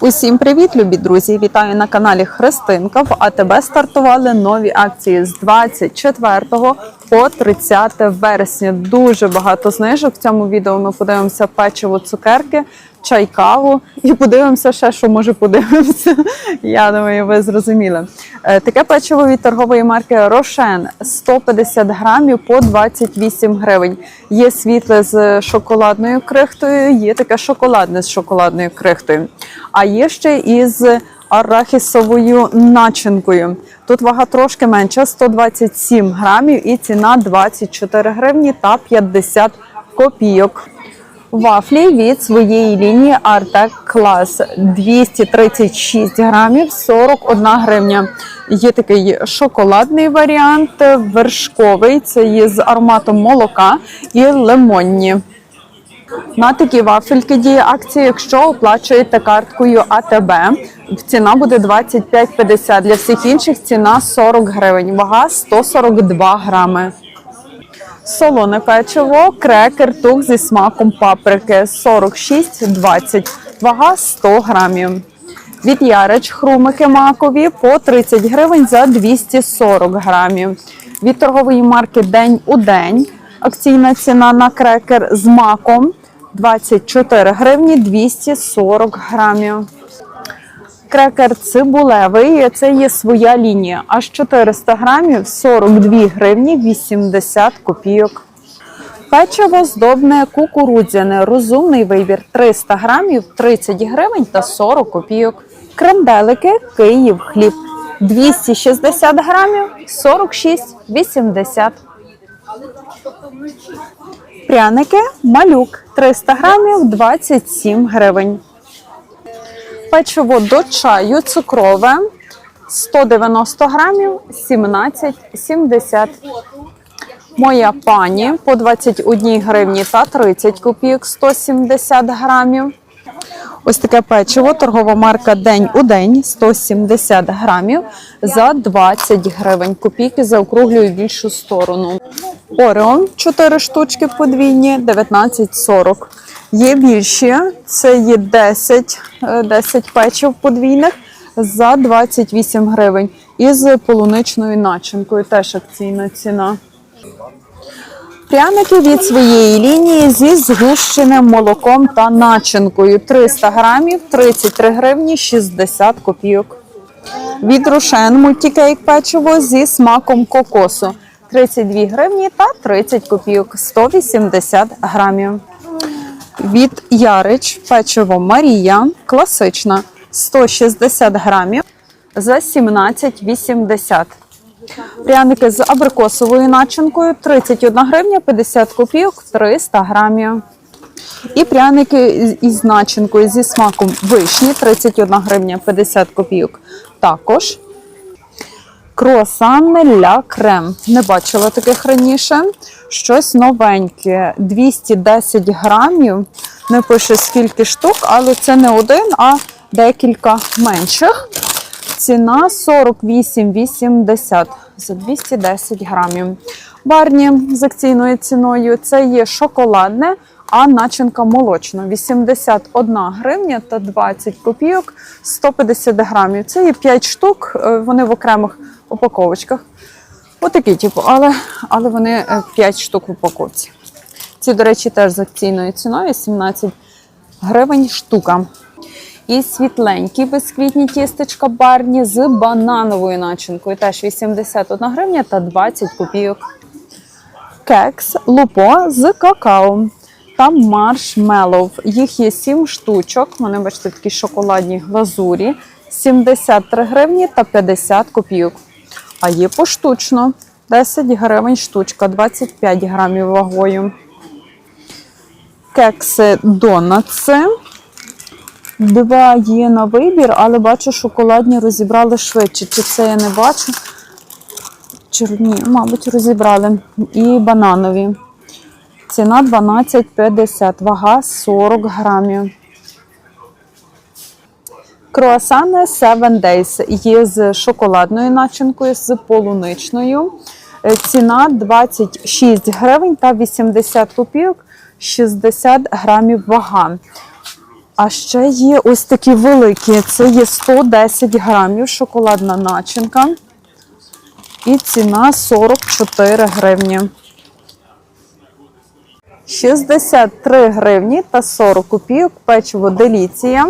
Усім привіт, любі друзі! Вітаю на каналі Христинка. В АТБ стартували нові акції з 24 по 30 вересня. Дуже багато знижок. В цьому відео ми подивимося печиво, цукерки, чай, каву і подивимося ще, що може подивимося. Я думаю, ви зрозуміли. Е, Таке печиво від торгової марки Рошен 150 грамів по 28 гривень. Є світле з шоколадною крихтою, є таке шоколадне з шоколадною крихтою. А є ще із арахісовою начинкою. Тут вага трошки менша 127 грамів і ціна 24 гривні та 50 копійок. Вафлі від своєї лінії Артек Клас 236 грамів 41 гривня. Є такий шоколадний варіант, вершковий, це є з ароматом молока і лимонні. На такі вафельки діє акція, якщо оплачуєте карткою АТБ. Ціна буде 25,50. Для всіх інших ціна 40 гривень. Вага 142 грами. Солоне печиво, крекер, тук зі смаком паприки 46,20. Вага 100 грамів. Від Ярич хрумики макові по 30 гривень за 240 грамів. Від торгової марки День у день. Акційна ціна на крекер з маком 24 гривні 240 грамів. Крекер цибулевий, це є своя лінія. Аж 400 грамів 42 гривні 80 копійок. Печиво здобне кукурудзяне, розумний вибір 300 грамів 30 гривень та 40 копійок. Кренделики Київ хліб 260 грамів 46,80. Пряники малюк 300 грамів 27 гривень. Печиво до чаю цукрове 190 грамів 17,70. Моя пані по 21 гривні та 30 копійок 170 грамів. Ось таке печиво, торгова марка День у день 170 грамів за 20 гривень. Копійки заокруглюю більшу сторону. Орео 4 штучки подвійні 19,40. Є більші, це є 10, е, 10 печив подвійних за 28 гривень. Із полуничною начинкою теж акційна ціна. Пряники від своєї лінії зі згущеним молоком та начинкою 300 грамів 33 гривні 60 копійок. Від Рошен мультикейк печиво зі смаком кокосу 32 гривні та 30 копійок 180 грамів. Від Ярич печиво Марія класична 160 грамів за 17,80. Пряники з абрикосовою начинкою 31 гривня 50 копійок 300 грамів. І пряники із начинкою зі смаком вишні 31 гривня 50 копійок. Також круасани ля крем. Не бачила таких раніше. Щось новеньке. 210 грамів. Не пише скільки штук, але це не один, а декілька менших. Ціна 48,80 за 210 грамів. Барні з акційною ціною це є шоколадне, а начинка молочна. 81 гривня та 20 копійок 150 грамів. Це є 5 штук, е, вони в окремих упаковочках. Отакі, типу, але, але вони е, 5 штук в упаковці. Ці, до речі, теж з акційною ціною 17 гривень штука. І світленькі бісквітні тістечка барні з банановою начинкою. Теж 81 гривня та 20 копійок. Кекс лупо з какао та маршмеллоу. Їх є 7 штучок. Вони, бачите, такі шоколадні глазурі. 73 гривні та 50 копійок. А є поштучно 10 гривень штучка, 25 грамів вагою. Кекси донатси. Два є на вибір, але бачу, шоколадні розібрали швидше. Чи це я не бачу? Чи ні, мабуть, розібрали. І бананові. Ціна 12,50, вага 40 грамів. Круасани 7 Days є з шоколадною начинкою, з полуничною. Е, Ціна 26 гривень та 80 копійок, 60 грамів вага. А ще є ось такі великі. Це є 110 грамів шоколадна начинка. І ціна 44 гривні. 63 гривні та 40 копійок печиво деліція.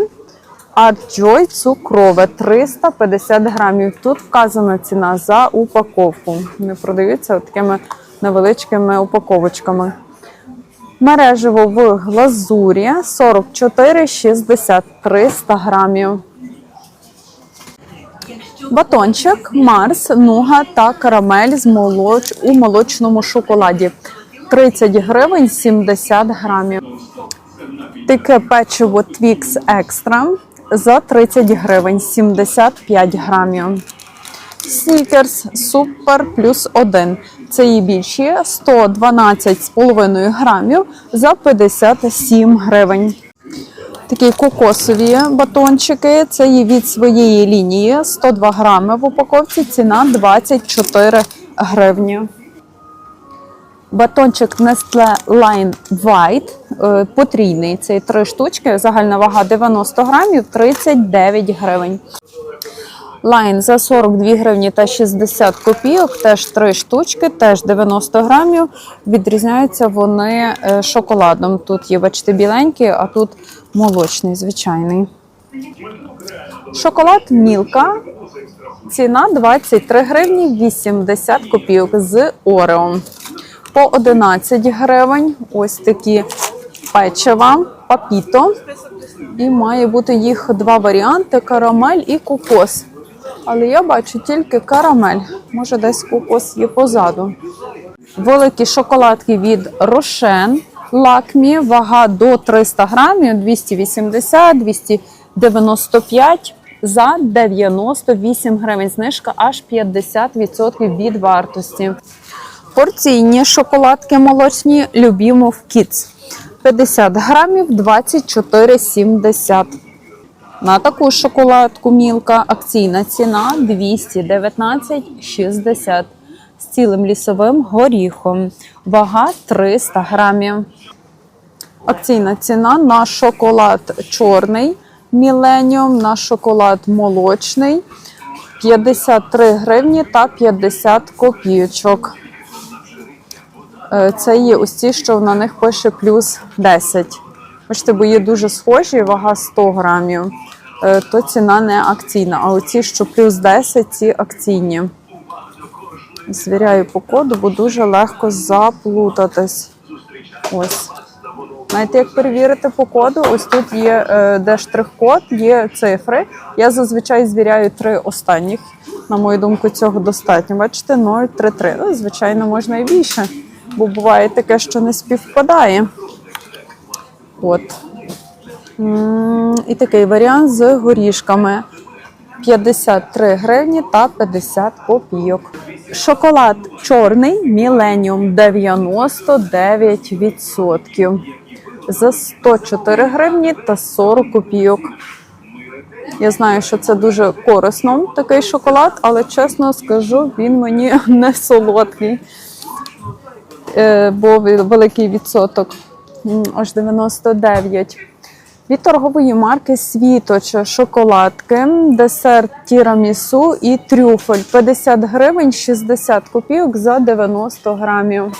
Арт-Joy цукрове 350 грамів. Тут вказана ціна за упаковку. Вони продаються такими невеличкими упаковочками. Мережево в глазурі 44,60 300 грамів. Батончик Марс, нуга та карамель з молоч... у молочному шоколаді. 30 гривень 70 грамів. Таке печиво Twix Extra за 30 гривень 75 грамів. Снікерс Супер плюс 1. Це її більші 112,5 грамів за 57 гривень. Такі кокосові батончики. Це є від своєї лінії 102 грами в упаковці. Ціна 24 гривні. Батончик Nestle Line White е, потрійний. Це три штучки. Загальна вага 90 грамів 39 гривень. Лайн за 42 гривні та 60 копійок, теж три штучки, теж 90 грамів. Відрізняються вони е, шоколадом. Тут є, бачите, біленький, а тут молочний, звичайний. Шоколад Мілка. Ціна 23 гривні 80 копійок з Орео. По 11 гривень ось такі печива, папіто. І має бути їх два варіанти: карамель і кокос. Але я бачу тільки карамель. Може, десь кокос є позаду. Великі шоколадки від Рошен. Лакмі, вага до 300 грамів, 280, 295 за 98 гривень. Знижка аж 50% від вартості. Порційні шоколадки молочні Любімов Kids. 50 грамів 24,70. На таку шоколадку мілка акційна ціна 219,60 з цілим лісовим горіхом. Вага 300 грамів. Акційна ціна на шоколад чорний Міленіум, на шоколад молочний 53 гривні та 50 копійочок. Е, Це є ці, що на них пише плюс 10. Бачите, бо є дуже схожі, вага 100 грамів, Е, то ціна не акційна. А оці, що плюс 10, ці акційні. Звіряю по коду, бо дуже легко заплутатись. Ось. Знаєте, як перевірити по коду? Ось тут є е, де штрих-код, є цифри. Я зазвичай звіряю три останніх. На мою думку, цього достатньо. Бачите, 033. Ну, звичайно, можна і більше, бо буває таке, що не співпадає. От. І такий варіант з горішками. 53 гривні та 50 копійок. Шоколад чорний Міленіум 99% за 104 гривні та 40 копійок. Я знаю, що це дуже корисно, такий шоколад, але чесно скажу, він мені не солодкий, Е, бо великий відсоток аж 99. Від торгової марки Світоч шоколадки, десерт тірамісу і трюфель 50 гривень 60 копійок за 90 грамів.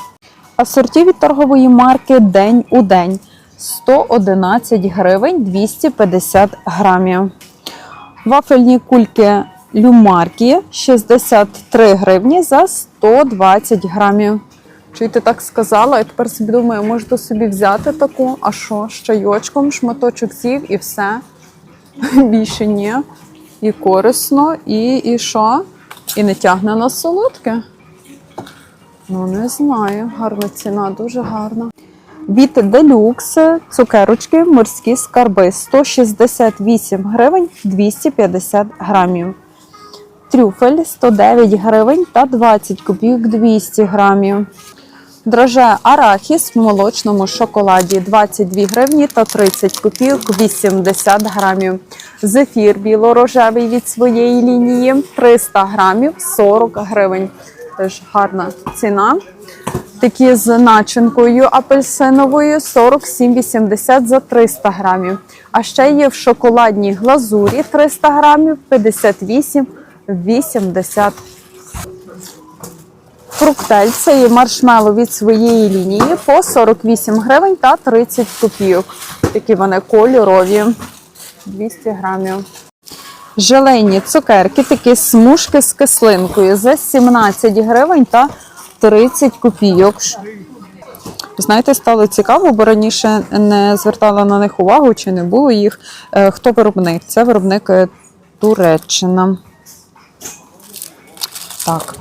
Асорті від торгової марки День у день 111 гривень 250 грамів. Вафельні кульки Люмаркі 63 гривні за 120 грамів. Чуєте, так сказала, я тепер собі думаю, можу собі взяти таку, а що, з чайочком, шматочок з'їв і все. Більше ні. І корисно, і, і що? І не тягне на солодке. Ну, не знаю. Гарна ціна, дуже гарна. Від Deluxe цукерочки морські скарби 168 гривень 250 грамів. Трюфель 109 гривень та 20 копійок 200 грамів. Дроже арахіс в молочному шоколаді 22 гривні та 30 копійок 80 грамів. Зефір білорожевий від своєї лінії 300 грамів 40 гривень. Теж гарна ціна. Такі з начинкою апельсиновою 47,80 за 300 грамів. А ще є в шоколадній глазурі 300 грамів 58,80. Фруктель це є маршмело від своєї лінії по 48 гривень та 30 копійок. Такі вони кольорові. 200 грамів. Желейні цукерки, такі смужки з кислинкою за 17 гривень та 30 копійок. Знаєте, стало цікаво, бо раніше не звертала на них увагу чи не було їх. Е, Хто виробник? Це виробник е, Туреччина. Так.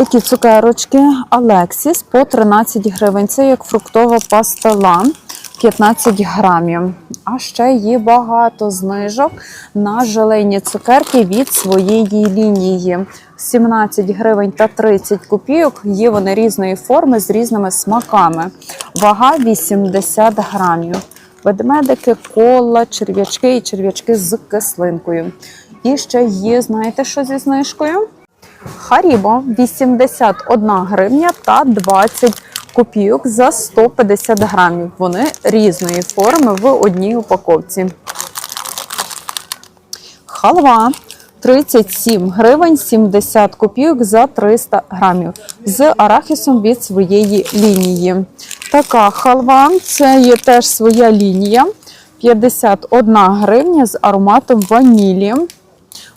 Такі цукерочки Алексіс по 13 гривень. Це як фруктова пастила 15 грамів. А ще є багато знижок на желейні цукерки від своєї лінії. 17 гривень та 30 копійок. Є вони різної форми з різними смаками. Вага 80 грамів. Ведмедики, кола, черв'ячки і черв'ячки з кислинкою. І ще є, знаєте, що зі знижкою? Харібо 81 гривня та 20 копійок за 150 грамів. Вони різної форми в одній упаковці. Халва 37 гривень 70 копійок за 300 грамів з арахісом від своєї лінії. Така халва це є теж своя лінія. 51 гривня з ароматом ванілі.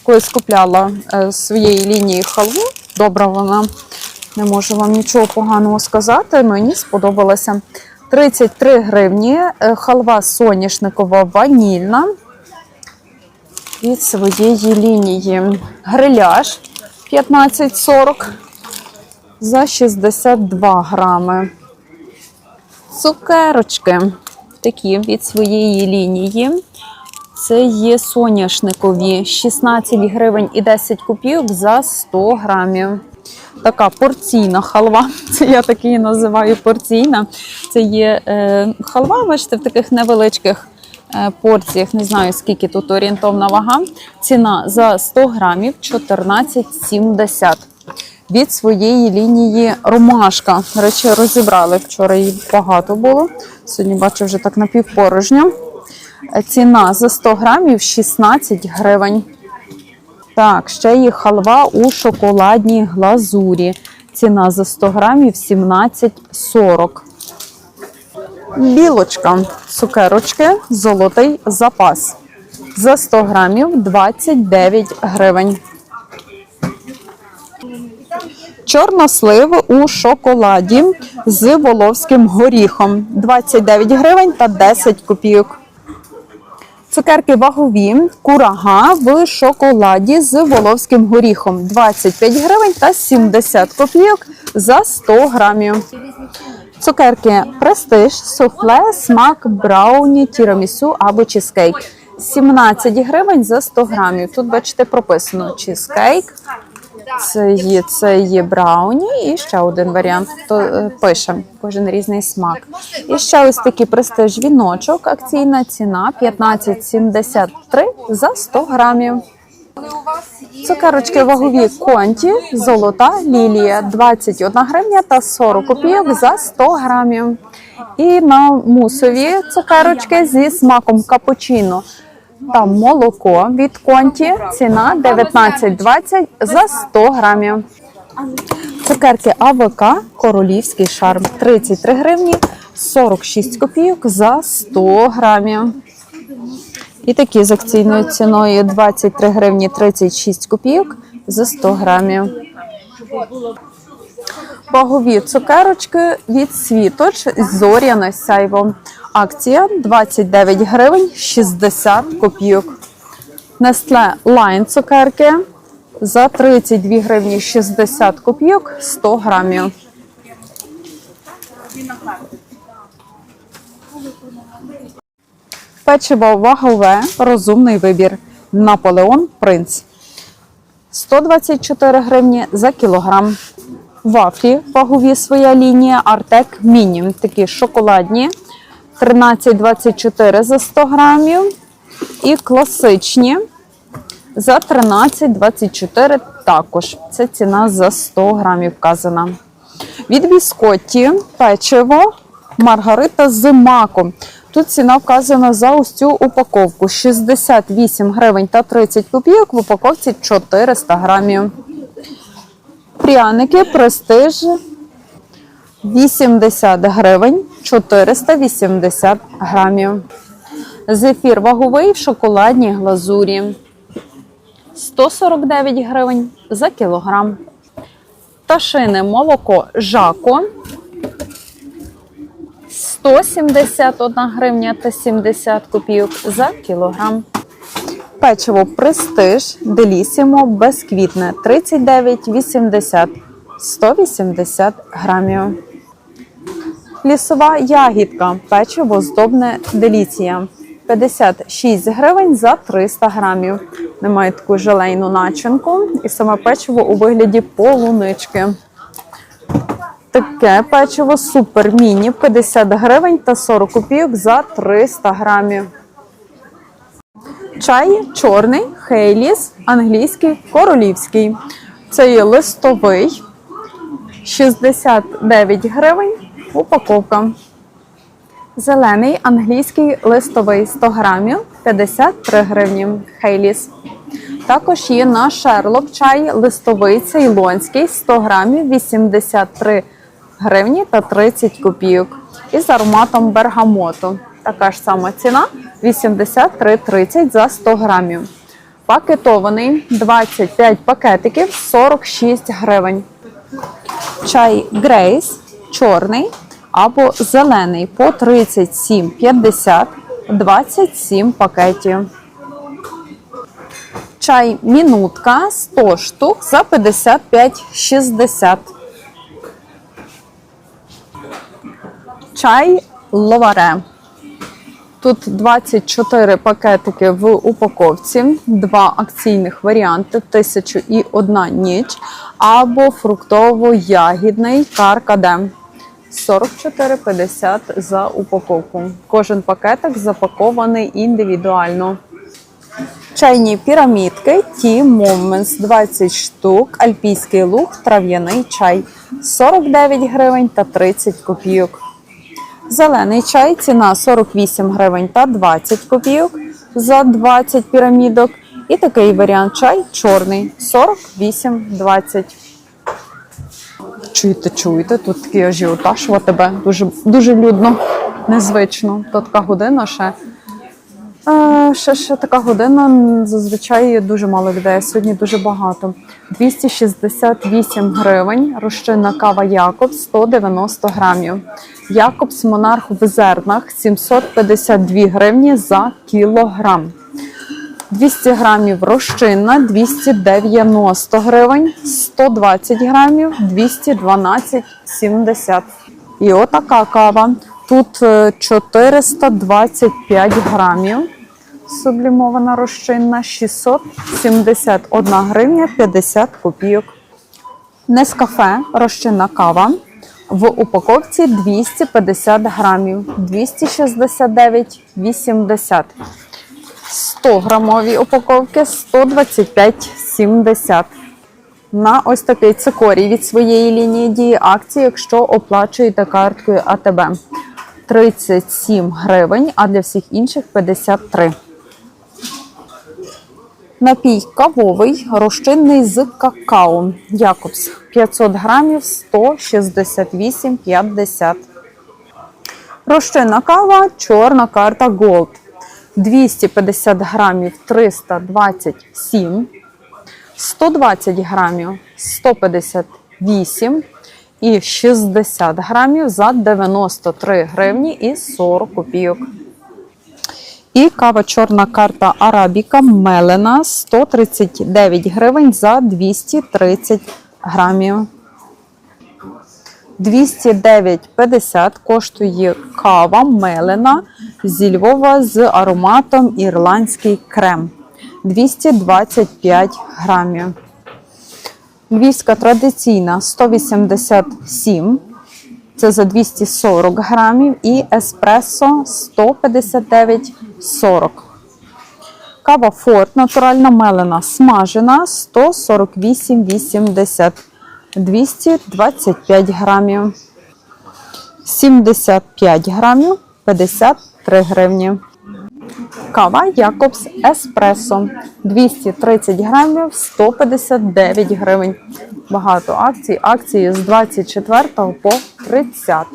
Колись купляла е, з своєї лінії халву. Добра вона. Не можу вам нічого поганого сказати. Мені сподобалася. 33 гривні. е, Халва соняшникова ванільна. Від своєї лінії. Гриляш 15,40 за 62 грами. Цукерочки такі від своєї лінії. Це є соняшникові 16 гривень і 10 копійок за 100 грамів. Така порційна халва. Це я так її називаю порційна. Це є е, халва, бачите, в таких невеличких е, порціях. Не знаю, скільки тут орієнтовна вага. Ціна за 100 грамів 14,70. Від своєї лінії ромашка. Речі, розібрали вчора її багато було. Сьогодні бачу вже так напівпорожньо. Ціна за 100 грамів 16 гривень. Так, ще є халва у шоколадній глазурі. Ціна за 100 грамів 17,40. Білочка. Цукерочки, золотий запас. За 100 грамів 29 гривень. Чорнослив у шоколаді з воловським горіхом. 29 гривень та 10 копійок. Цукерки вагові, курага в шоколаді з воловським горіхом 25 гривень та 70 копійок за 100 грамів. Цукерки престиж, суфле, смак, брауні, тірамісу або чизкейк. 17 гривень за 100 грамів. Тут, бачите, прописано чизкейк. Це є, це є брауні і ще один варіант. То е, пише кожен різний смак. І ще ось такий престиж віночок. Акційна ціна 15,73 за 100 грамів. Цукерочки вагові конті, золота лілія 21 гривня та 40 копійок за 100 грамів. І на мусові цукерочки зі смаком капучино та молоко від конті. Ціна 19,20 за 100 грамів. Цукерки АВК Королівський шарм 33 гривні 46 копійок за 100 грамів. І такі з акційною ціною 23 гривні 36 копійок за 100 грамів. Вагові цукерочки від світоч зоряне сяйво. Акція 29 гривень 60 копійок. Nestle Line цукерки за 32 гривні 60 копійок 100 грамів. Печиво вагове, розумний вибір. Наполеон Принц. 124 гривні за кілограм. Вафлі вагові своя лінія Артек Міні. Такі шоколадні. 13,24 за 100 грамів. І класичні за 13,24 також. Це ціна за 100 грамів вказана. Від біскотті печиво Маргарита з маком. Тут ціна вказана за ось цю упаковку 68 гривень та 30 копійок в упаковці 400 грамів. Пряники престиж 80 гривень 480 грамів. Зефір ваговий в шоколадній глазурі 149 гривень за кілограм. Пташине молоко жако 171 гривня та 70 копійок за кілограм. Печиво престиж делісімо безквітне 39,80 180 грамів. Лісова ягідка печиво здобне деліція 56 гривень за 300 грамів. Немає таку желейну начинку і саме печиво у вигляді полунички. Таке печиво супер міні 50 гривень та 40 копійок за 300 грамів. Чай чорний, хейліс, англійський, королівський. Це є листовий 69 гривень упаковка. Зелений англійський листовий 100 грамів 53 гривні Хейліс. Також є на Шерлок чай листовий цейлонський 100 грамів 83 гривні та 30 копійок. Із ароматом бергамоту. Така ж сама ціна 83,30 за 100 грамів. Пакетований 25 пакетиків 46 гривень. Чай Грейс чорний або зелений по 37,50 27 пакетів. Чай мінутка 100 штук за 55,60. Чай ловаре. Тут 24 пакетики в упаковці, два акційних варіанти 1001 ніч або фруктово-ягідний каркаде. 44,50 за упаковку. Кожен пакетик запакований індивідуально. Чайні пірамідки Tea Moments 20 штук, альпійський лук, трав'яний чай 49 гривень та 30 копійок. Зелений чай ціна 48 гривень та 20 копійок за 20 пірамідок. І такий варіант чай чорний 48,20. Чуєте, чуєте, тут такий ажіотаж в тебе дуже, дуже людно, незвично. То така година ще. Е, ще, ще така година. Зазвичай дуже мало людей. Сьогодні дуже багато. 268 гривень. Розчинна кава Якобс 190 грамів. Якобс Монарх в зернах 752 гривні за кілограм. 200 грамів розчинна 290 гривень, 120 грамів 212,70. І отака кава. Тут е, 425 грамів. Сублімована розчинна 671 гривня 50 копійок. Нескафе розчинна кава. В упаковці 250 грамів 269,80. 100 грамові упаковки 125,70. На ось такий цикорій від своєї лінії дії акції, якщо оплачуєте карткою АТБ. 37 гривень, а для всіх інших 53. Напій кавовий, розчинний з какао. Якобс 500 грамів 168,50. Розчинна кава, чорна карта Gold. 250 грамів 327, 120 грамів 158 і 60 грамів за 93 гривні і 40 копійок. І кава чорна карта Арабіка Мелена 139 гривень за 230 грамів. 209,50 коштує кава мелена зі Львова з ароматом ірландський крем. 225 грамів. Львівська традиційна 187. Це за 240 грамів. І еспресо 159,40. Кава Форт натуральна мелена смажена 148,80 225 грамів. 75 грамів 53 гривні. Кава Якобс Еспресо 230 грамів 159 гривень. Багато акцій. Акції з 24 по 30.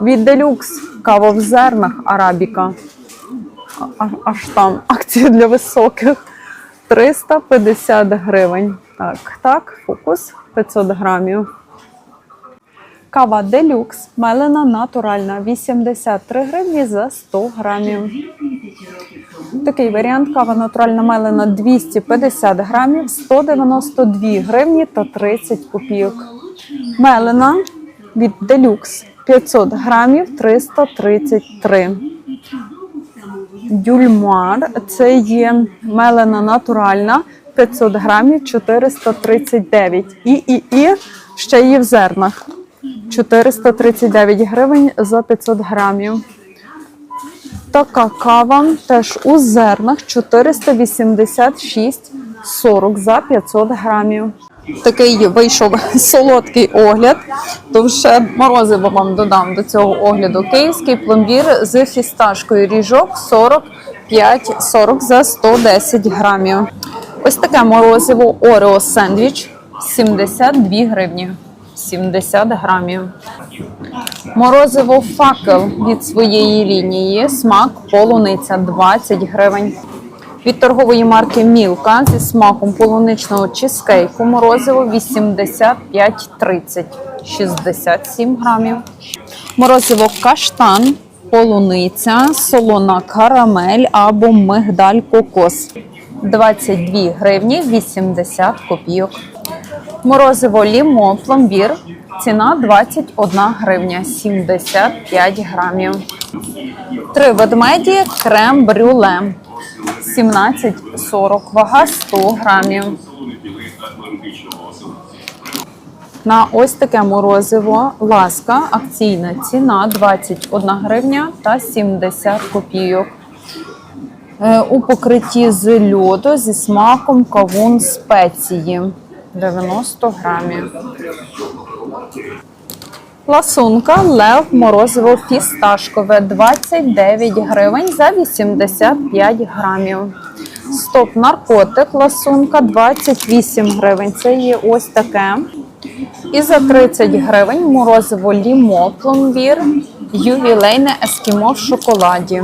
Від Делюкс кава в зернах Арабіка. Аж там акції для високих 350 гривень. Так, так, фокус 500 грамів. Кава Делюкс, мелена натуральна, 83 гривні за 100 грамів. Такий варіант кава натуральна мелена 250 грамів, 192 гривні та 30 копійок. Мелена від Делюкс 500 грамів 333. Дюльмар це є мелена натуральна 500 грамів 439. І, і, і ще є в зернах 439 гривень за 500 грамів. Така кава теж у зернах 486,40 за 500 грамів. Такий вийшов солодкий огляд. То ще морозиво вам додам до цього огляду. Київський пломбір з фісташкою ріжок 45,40 за 110 грамів. Ось таке морозиво Орео сендвіч 72 гривні. 70 грамів. Морозиво факел від своєї лінії. Смак полуниця 20 гривень. Від торгової марки Мілка зі смаком полуничного чизкейку морозиво 85,30 67 грамів. Морозиво каштан, полуниця, солона карамель або мигдаль кокос 22 гривні 80 копійок. Морозиво лімо пломбір. Ціна 21 гривня 75 грамів. Три ведмеді крем брюле 17,40. Вага 100 грамів. На ось таке морозиво ласка. Акційна ціна 21 гривня та 70 копійок. Е, У покритті з льоду зі смаком кавун спеції 90 грамів. Ласунка лев морозиво фісташкове 29 гривень за 85 грамів. Стоп наркотик ласунка 28 гривень. Це є ось таке. І за 30 гривень морозиво лімо пломбір, ювілейне ескімо в шоколаді.